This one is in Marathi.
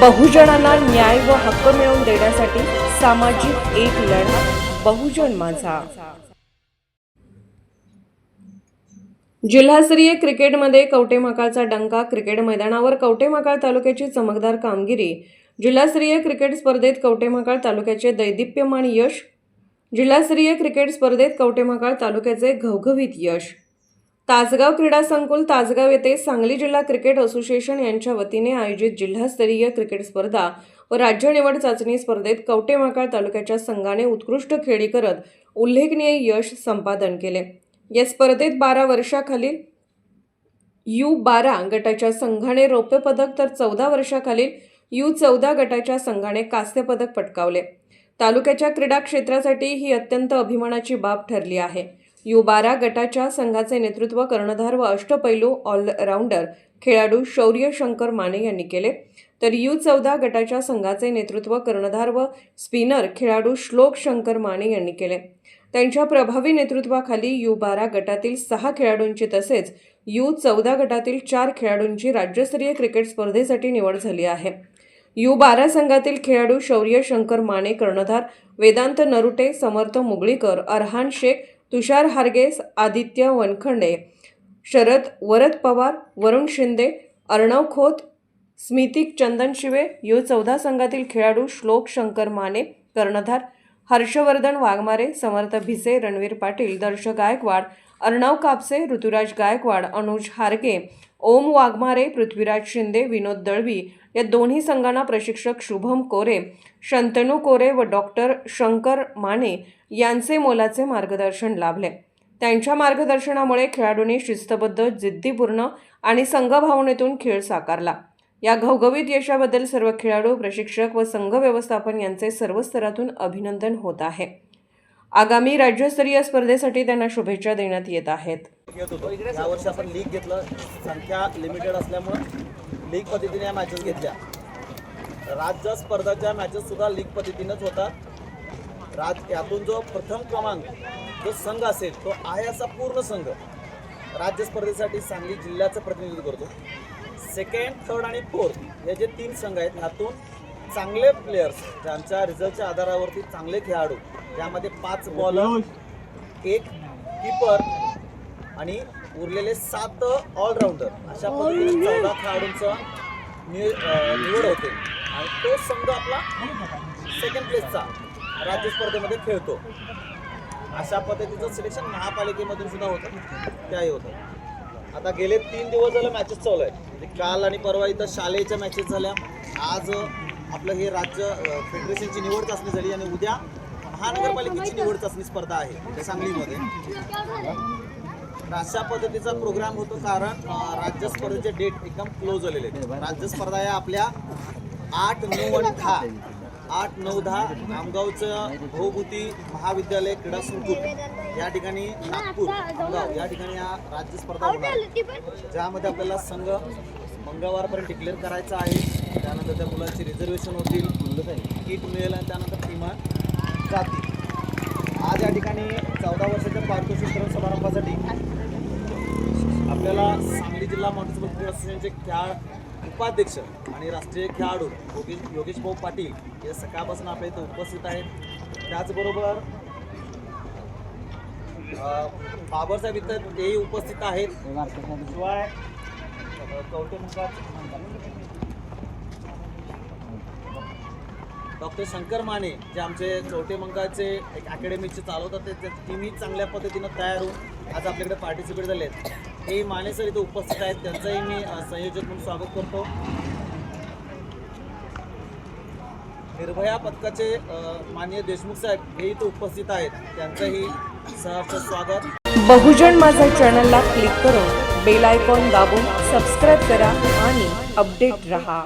बहुजनांना न्याय व हक्क मिळवून देण्यासाठी सामाजिक एक लढा बहुजन माझा. जिल्हास्तरीय क्रिकेटमध्ये कवटेमहाकाळचा डंका क्रिकेट मैदानावर कवटेमहाकाळ तालुक्याची चमकदार कामगिरी. जिल्हास्तरीय क्रिकेट स्पर्धेत कवटेमहाकाळ तालुक्याचे दैदिप्यमान यश. जिल्हास्तरीय क्रिकेट स्पर्धेत कवटेमहाकाळ तालुक्याचे घवघवीत यश. तासगाव क्रीडा संकुल तासगाव येथे सांगली जिल्हा क्रिकेट असोसिएशन यांच्या वतीने आयोजित जिल्हास्तरीय क्रिकेट स्पर्धा व राज्य निवड चाचणी स्पर्धेत कवटेमाकाळ तालुक्याच्या संघाने उत्कृष्ट खेळी करत उल्लेखनीय यश संपादन केले. या स्पर्धेत बारा वर्षाखालील यू बारा गटाच्या संघाने रौप्य पदक तर चौदा वर्षाखालील यू चौदा गटाच्या संघाने कांस्य पदक पटकावले. तालुक्याच्या क्रीडा क्षेत्रासाठी ही अत्यंत अभिमानाची बाब ठरली आहे. यू बारा गटाच्या संघाचे नेतृत्व कर्णधार व अष्टपैलू ऑलराऊंडर खेळाडू शौर्य शंकर माने यांनी केले. तर यू चौदा गटाच्या संघाचे नेतृत्व कर्णधार व स्पिनर खेळाडू श्लोक शंकर माने यांनी केले. त्यांच्या प्रभावी नेतृत्वाखाली यू बारा गटातील सहा खेळाडूंची तसेच यू चौदा गटातील चार खेळाडूंची राज्यस्तरीय क्रिकेट स्पर्धेसाठी निवड झाली आहे. यू बारा संघातील खेळाडू शौर्य शंकर माने कर्णधार वेदांत नरुटे समर्थ मुगळीकर अरहान शेख तुषार हार्गेस आदित्य वनखंडे शरद वरद पवार वरुण शिंदे अर्णव खोत स्मितिक चंदन शिवे यू चौदा संघातील खेळाडू श्लोक शंकर माने कर्णधार हर्षवर्धन वाघमारे समर्थ भिसे रणवीर पाटील दर्श गायकवाड अर्णव कापसे ऋतुराज गायकवाड अनुज हारगे ओम वाघमारे पृथ्वीराज शिंदे विनोद दळवी या दोन्ही संघांना प्रशिक्षक शुभम कोरे शंतनू कोरे व डॉक्टर शंकर माने यांचे मोलाचे मार्गदर्शन लाभले. त्यांच्या मार्गदर्शनामुळे खेळाडूंनी शिस्तबद्ध जिद्दीपूर्ण आणि संघभावनेतून खेळ साकारला. या घवघवीत यशाबद्दल सर्व खेळाडू प्रशिक्षक व संघ व्यवस्थापन यांचे सर्व स्तरातून अभिनंदन होत आहे. आगामी राज्यस्तरीय स्पर्धेसाठी त्यांना शुभेच्छा देण्यात येत आहेत. या होतो. यावर्षी आपण लीग घेतलं. संख्या लिमिटेड असल्यामुळं लीग पद्धतीने या मॅचेस घेतल्या. राज्य स्पर्धाच्या मॅचेस सुद्धा लीग पद्धतीनंच होतात. राज यातून जो प्रथम क्रमांक जो संघ असेल तो आहे असा पूर्ण संघ राज्य स्पर्धेसाठी सांगली जिल्ह्याचं प्रतिनिधित्व करतो. सेकंड थर्ड आणि फोर्थ हे जे तीन संघ आहेत ह्यातून चांगले प्लेयर्स ज्यांच्या रिझल्टच्या आधारावरती चांगले खेळाडू ज्यामध्ये पाच बॉलर एक कीपर आणि उरलेले सात ऑलराऊंडर अशा पद्धतीने चौदा खेळाडूंचं निवड होते. आणि तो संघ आपला सेकंड प्लेसचा राज्य स्पर्धेमध्ये खेळतो. अशा पद्धतीचं सिलेक्शन महापालिकेमधून सुद्धा होतं. त्याही होतं. आता गेले तीन दिवस झालं मॅचेस चालू आहे म्हणजे काल आणि परवा इथं शालेयच्या मॅचेस झाल्या. आज आपलं हे राज्य फेडरेशनची निवड चाचणी झाली आणि उद्या महानगरपालिकेची निवड चाचणी स्पर्धा आहे. सांगलीमध्ये. अशा पद्धतीचा प्रोग्राम होतो कारण राज्य स्पर्धेचे डेट एकदम क्लोज झालेले आहेत. राज्य स्पर्धा या आपल्या आठ नऊ आणि दहा. आठ नऊ दहा आमगावचं भोवभूती महाविद्यालय क्रीडा संकुल या ठिकाणी नागपूर आमगाव या ठिकाणी या राज्य स्पर्धा होणार ज्यामध्ये आपल्याला संघ मंगळवारपर्यंत डिक्लेअर करायचा आहे. त्यानंतर त्या मुलांची रिझर्वेशन होतील. किट मिळेल आणि त्यानंतर किमान जाते. आज या ठिकाणी चौदा वर्षाच्या पारितोषिकरण समारंभासाठी आपल्याला सांगली जिल्हा म्युन्सिपल क्रीडा असोसिएशनचे खेळ उपाध्यक्ष आणि राष्ट्रीय खेळाडू योगेश योगेश भाऊ पाटील हे सकाळपासून आपल्या इथं उपस्थित आहेत. त्याचबरोबर बाबरसाहेब बाबासाहेब इथं तेही उपस्थित आहेत. शिवाय अ, डॉक्टर शंकर माने जे आमचे चौथे मंगाचे एक अकॅडमीचे चालवतात ते ते टीमही चांगल्या पद्धतीनं तयार होऊन आज आपल्याकडे पार्टिसिपेट झाले आहेत हे माने सर इथे उपस्थित आहेत. त्यांचंही मी संयोजक म्हणून स्वागत करतो. निर्भया पथकाचे माननीय देशमुख साहेब हे इथे उपस्थित आहेत. त्यांचंही सहर्ष स्वागत. बहुजन माझा चॅनलला क्लिक करून बेल आयकॉन दाबून सबस्क्राईब करा आणि अपडेट रहा.